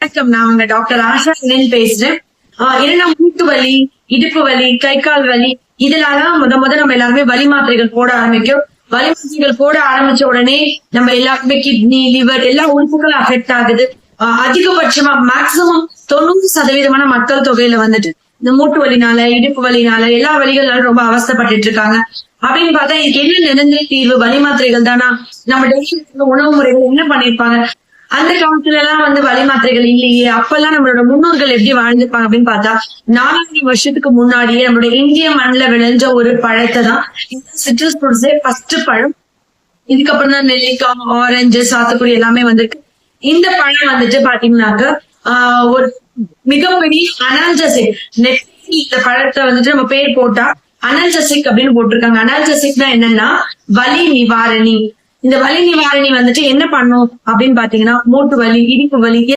வணக்கம். நான் உங்க டாக்டர் ஆஷா சுனில் பேசுறேன். என்னன்னா மூட்டு வலி இடுப்பு வலி கை கால் வலி இதெல்லாம் முத முத நம்ம எல்லாருமே வலி மாத்திரைகள் போட ஆரம்பிக்கும். வலி மாத்திரைகள் போட ஆரம்பிச்ச உடனே நம்ம எல்லாருக்குமே கிட்னி லிவர் எல்லா உறுப்புகளும் அஃபெக்ட் ஆகுது. ஆஹ் அதிகபட்சமா மேக்சிமம் தொண்ணூறு சதவீதமான மக்கள் தொகையில வந்துட்டு இந்த மூட்டு வலினால இடுப்பு வலினால எல்லா வலிகளாலும் ரொம்ப அவஸ்தைப்பட்டுட்டு இருக்காங்க. அப்படின்னு பார்த்தா இதுக்கு என்ன நிரந்தர தீர்வு? வலி மாத்திரைகள் தானா? நம்ம டெய்லி உணவு முறைகள் என்ன பண்ணிருப்பாங்க? அந்த காலத்துல எல்லாம் வந்து வலி மாத்திரைகள் இல்லையே. அப்பெல்லாம் நம்மளோட முன்னோர்கள் எப்படி வாழ்ந்துப்பாங்க அப்படின்னு பார்த்தா நாலாயிரம் வருஷத்துக்கு முன்னாடியே நம்மளோட இந்திய மண்ணில் விளைஞ்ச ஒரு பழத்தை தான் சிட்ரஸ் ஃப்ரூட்ஸே ஃபர்ஸ்ட் பழம். இதுக்கப்புறம் தான் நெல்லிக்காய் ஆரஞ்சு சாத்துக்குடி எல்லாமே வந்திருக்கு. இந்த பழம் வந்துட்டு பாத்தீங்கன்னாக்க ஆஹ் ஒரு மிகப்பெரிய அனால்ஜசிக். நெத்தி இந்த பழத்தை வந்துட்டு நம்ம பேர் போட்டா அனால்ஜசிக் அப்படின்னு போட்டிருக்காங்க. அனால்ஜசிக்னா என்னன்னா வலி நிவாரணி. இந்த வலி நிவாரணி வந்துட்டு என்ன பண்ணும் அப்படின்னு பாத்தீங்கன்னா மூட்டு வலி இடுப்பு வலி